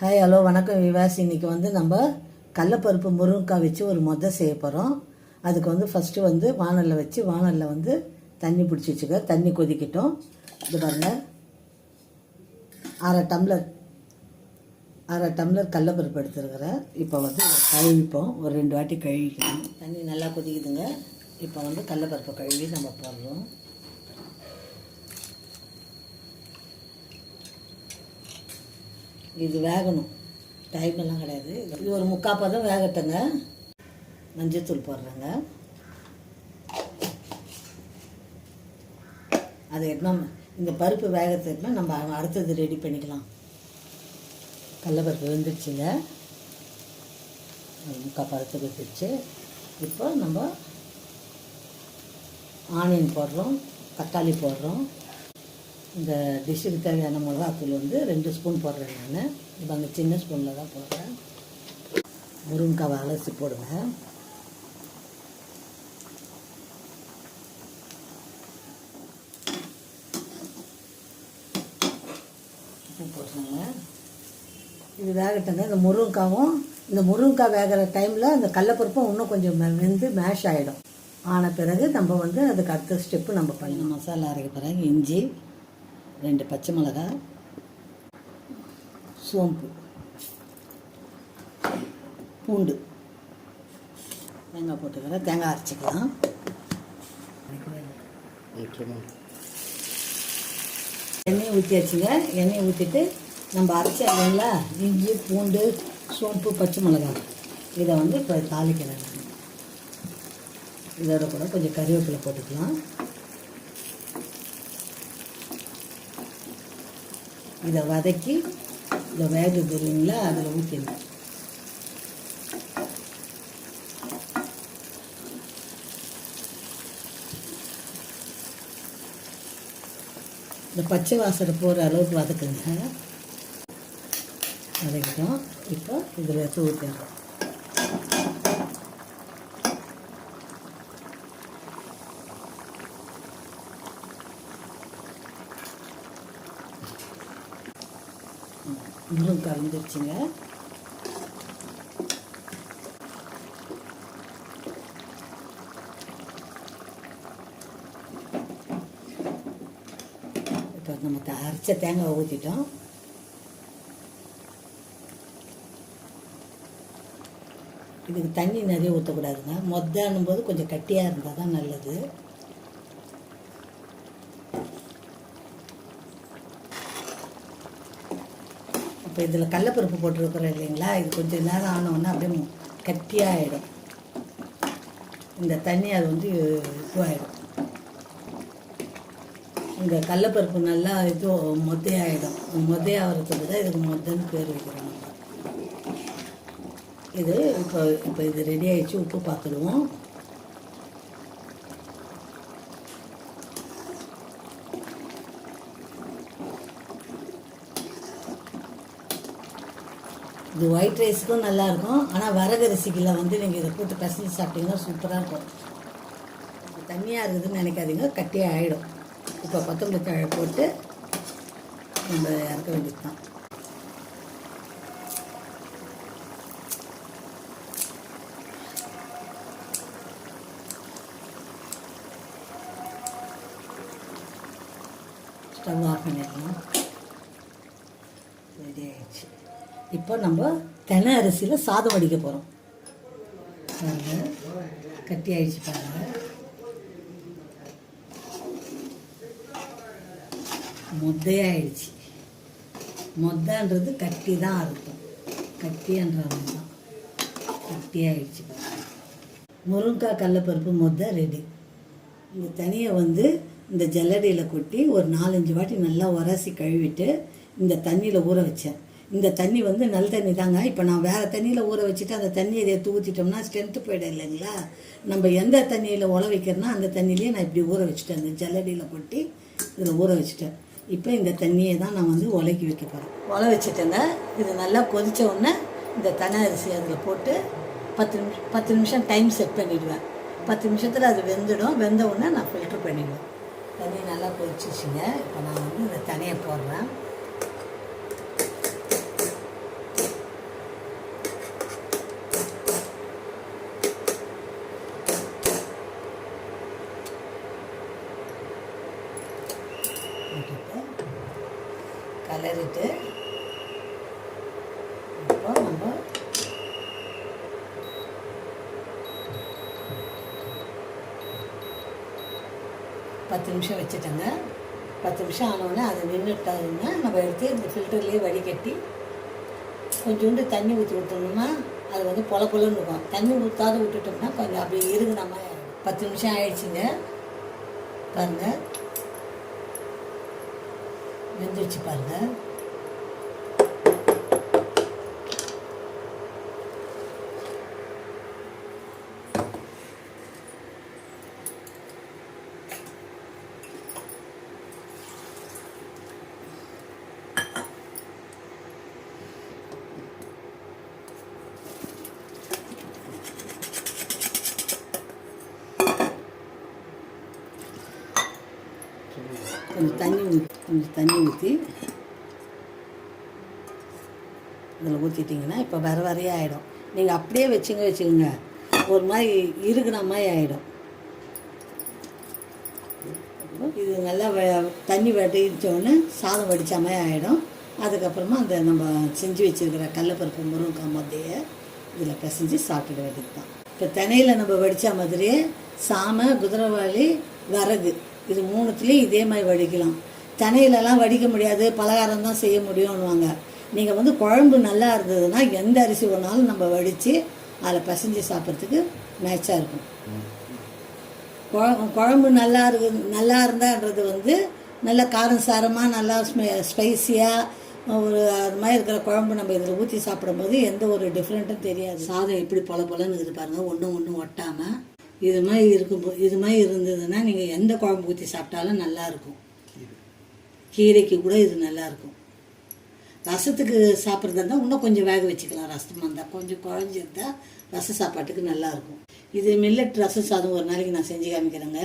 Hi hello வணக்கம் விவாஸ். இன்னைக்கு வந்து நம்ம கடலப்பருப்பு முருங்கைக்காய் வச்சு ஒரு மொதல் செய்ய போகிறோம் அதுக்கு வந்து ஃபஸ்ட்டு வந்து வானலில் வச்சு வானலில் வந்து தண்ணி பிடிச்சி வச்சுக்க. தண்ணி கொதிக்கட்டும். இது பாருங்க. அரை டம்ளர் அரை டம்ளர் கடலப்பருப்பு எடுத்துருக்கிறேன். இப்போ வந்து கழுவிப்போம். ஒரு ரெண்டு வாட்டி கழுவிக்கணும். தண்ணி நல்லா கொதிக்குதுங்க. இப்போ வந்து கடலப்பருப்பை கழுவி நம்ம போடுறோம் இது வேகணும். டைம் எல்லாம் கிடையாது. இது ஒரு முக்கால் பதம் வேகட்டுங்க. மஞ்சத்தூள் போடுறேங்க. அது எடுமா இந்த பருப்பு வேகத்துக்கு நம்ம அடுத்தது ரெடி பண்ணிக்கலாம். கடலப்பருப்பு வெந்துடுச்சுங்க அது முக்கால் பதத்துக்கு வந்துடுச்சு இப்போ நம்ம ஆனியன் போடுறோம். தக்காளி போடுறோம். இந்த டிஷ்ஷுக்கு தேவையான மிளகாத்தூள் வந்து ரெண்டு ஸ்பூன் போடுறேன் நான். இப்போ அங்கே சின்ன ஸ்பூனில் தான் போடுறேன். முருங்கைக்காவை அலசி போடுங்க உப்பு போட்டுருங்க இது வேகட்டங்க. இந்த முருங்கைக்காவும் இந்த முருங்கைக்காய் வேகிற டைமில் அந்த கடலப்பருப்பும் இன்னும் கொஞ்சம் வெந்து மேஷ் ஆகிடும் ஆன பிறகு நம்ம வந்து அதுக்கு அடுத்த ஸ்டெப்பு நம்ம பண்ணணும். மசாலா அரைக்க பிறகு இஞ்சி ரெண்டு பச்சை மிளகா சோம்பு பூண்டு தேங்காய் போட்டுக்கிறேன் தேங்காய் அரைச்சிக்கலாம். எண்ணெய் ஊற்றியாச்சுங்க எண்ணெய் ஊற்றிட்டு நம்ம அரைச்சி இல்லைங்களா இஞ்சி பூண்டு சோம்பு பச்சை மிளகாய் இதை வந்து இப்போ தாளிக்கிறேன். இதோட கூட கொஞ்சம் கறிவேப்பிலை போட்டுக்கலாம். இதை வதக்கி இந்த வேகுது இல்லைங்களா அதில் ஊற்றிடணும் இந்த பச்சை வாசனை போகிற அளவுக்கு வதக்குங்க. வதக்கிட்டோம். இப்போ இதில் எடுத்து ஊற்றிடுறோம் முருங்கை கலந்துருச்சுங்க. இப்போ நம்ம த- அரைச்ச தேங்காய் ஊற்றிட்டோம் இதுக்கு தண்ணி நிறைய ஊற்றக்கூடாதுங்க மொத்தன்னும் போது கொஞ்சம் கட்டியாக இருந்தால் தான் நல்லது. இப்போ இதில் கடலப்பருப்பு போட்டிருக்கிறோம் இல்லைங்களா? இது கொஞ்சம் நேரம் ஆனோன்னா அப்படியே கட்டியாக கட்டியாகிடும் இந்த தண்ணி அது வந்து இதுவாகிடும் இந்த கடலப்பருப்பு நல்லா இது மொத்தையாகிடும் மொத்தையாகிறதுக்கு தான் இதுக்கு மொத்தன்னு பேர் வைக்கிறோம் இது இப்போ இப்போ இது ரெடி ஆகிடுச்சு உப்பு பார்த்துடுவோம். இது ஒயிட் ரைஸுக்கும் நல்லாயிருக்கும். ஆனால் வரகரிசிக்கில் வந்து நீங்கள் இதை கூட்டு பசங்க சாப்பிட்டீங்கன்னா சூப்பராக இருக்கும். தண்ணியாக இருக்குதுன்னு நினைக்காதீங்க. கட்டியாக ஆகிடும் இப்போ கொத்தமல்லி தழை போட்டு நம்ம இறக்க வேண்டியது தான் ஸ்டவ் ஆஃப் பண்ணிடலாம் ரெடி ஆகிடுச்சு இப்போ நம்ம தென அரிசியில் சாதம் வடிக்க போகிறோம் கட்டி ஆயிடுச்சு பாருங்க. மொத்தையாயிடுச்சு மொத்தன்றது கட்டி தான் அர்த்தம். கட்டின்றது தான் கட்டியாயிடுச்சு பாருங்க. முருங்கைக்காய் கடலப்பருப்பு மொத்த ரெடி இந்த தனியை வந்து இந்த ஜல்லடியில் கொட்டி ஒரு நாலஞ்சு வாட்டி நல்லா உரசி கழுவிட்டு இந்த தண்ணியில் ஊற வச்சேன். இந்த தண்ணி வந்து நல்ல தண்ணி தாங்க. இப்போ நான் வேறு தண்ணியில் ஊற வச்சுட்டு அந்த தண்ணியை இதை ஊற்றிட்டோம்னா ஸ்ட்ரென்த்து போயிடும் இல்லைங்களா? நம்ம எந்த தண்ணியில் உல வைக்கிறோன்னா அந்த தண்ணியிலே நான் இப்படி ஊற வச்சுட்டேன். அந்த ஜல்லடியில் கொட்டி இதில் ஊற வச்சுட்டேன். இப்போ இந்த தண்ணியை தான் நான் வந்து உலக்கி வைக்க போகிறேன் உல வச்சுட்டேங்க. இது நல்லா கொதித்த உடனே இந்த தன அரிசி அதில் போட்டு பத்து நிமிஷம் பத்து நிமிஷம் டைம் செட் பண்ணிவிடுவேன் பத்து நிமிஷத்தில் அது வெந்துடும். வெந்த உடனே நான் ஃபில்ட்ரு பண்ணிவிடுவேன் தண்ணி நல்லா கொதிச்சிச்சுங்க இப்போ நான் வந்து இந்த தனியை போடுறேன். கலரிட்டு இப்போ நம்ம பத்து நிமிஷம் வச்சுட்டோங்க. பத்து நிமிஷம் ஆனவுடனே அது நின்றுட்டாங்கன்னா நம்ம எடுத்து இந்த ஃபில்டர்லேயே வடிகட்டி கொஞ்சோண்டு தண்ணி ஊற்றி விட்டோம்னா அது வந்து பொல பொலன்னு இருக்கும். தண்ணி ஊற்றாத விட்டுட்டோம்னா கொஞ்சம் அப்படி இருக்குன மாதிரி பத்து நிமிஷம் ஆயிடுச்சுங்க. பாருங்கள் வெந்துருச்சு பாருங்கள் கொஞ்சம் தண்ணி ஊற்றி கொஞ்சம் தண்ணி ஊற்றி இதில் ஊற்றிட்டிங்கன்னா இப்போ வர வரையே ஆகிடும் நீங்கள் அப்படியே வச்சுங்க வச்சுக்கோங்க. ஒரு மாதிரி இருக்கிற மாதிரி ஆகிடும் இது நல்லா வ- தண்ணி வடித்தோடனே சாதம் வடித்த மாதிரி ஆகிடும் அதுக்கப்புறமா அந்த நம்ம செஞ்சு வச்சுருக்கிற கடலப்பருப்பு முருங்கைக்காய் மொத்தையை இதில் பிசைஞ்சு சாப்பிட வேண்டியது தான் இப்போ தினையில் நம்ம வடித்த மாதிரியே சாமை குதிரைவாளி வரகு இது மூணுத்துலேயும் இதே மாதிரி வடிக்கலாம். தினையிலலாம் வடிக்க முடியாது பலகாரம் தான் செய்ய முடியும்னுவாங்க. நீங்கள் வந்து குழம்பு நல்லா இருந்ததுன்னா எந்த அரிசி வேணாலும் நம்ம வடித்து அதில் பசைஞ்சு சாப்பிட்றதுக்கு மேட்சாக இருக்கும். குழ- குழம்பு நல்லா இருக்கு நல்லா இருந்தான்றது வந்து நல்ல காரம் சாரமாக நல்லா ஸ்மெ ஸ்பைசியாக ஒரு அது மாதிரி இருக்கிற குழம்பு நம்ம இதில் ஊற்றி சாப்பிடும்போது எந்த ஒரு டிஃப்ரெண்ட்டும் தெரியாது. சாதம் எப்படி பொல பொலன்னு இருக்குது பாருங்கள் ஒன்றும் ஒன்றும் ஒட்டாமல் இது மாதிரி இருக்கும் இது மாதிரி இருந்ததுன்னா நீங்கள் எந்த குழம்பு ஊற்றி சாப்பிட்டாலும் நல்லாயிருக்கும் கீரைக்கு கூட இது நல்லாயிருக்கும் ரசத்துக்கு சாப்பிட்றதா இருந்தால் இன்னும் கொஞ்சம் வேக வச்சுக்கலாம். ரசமாக இருந்தால் கொஞ்சம் குழஞ்சிருந்தால் ரச சாப்பாட்டுக்கு நல்லாயிருக்கும் இது மில்லட் ரசம் சாதம் ஒரு நாளைக்கு நான் செஞ்சு காமிக்கிறேங்க.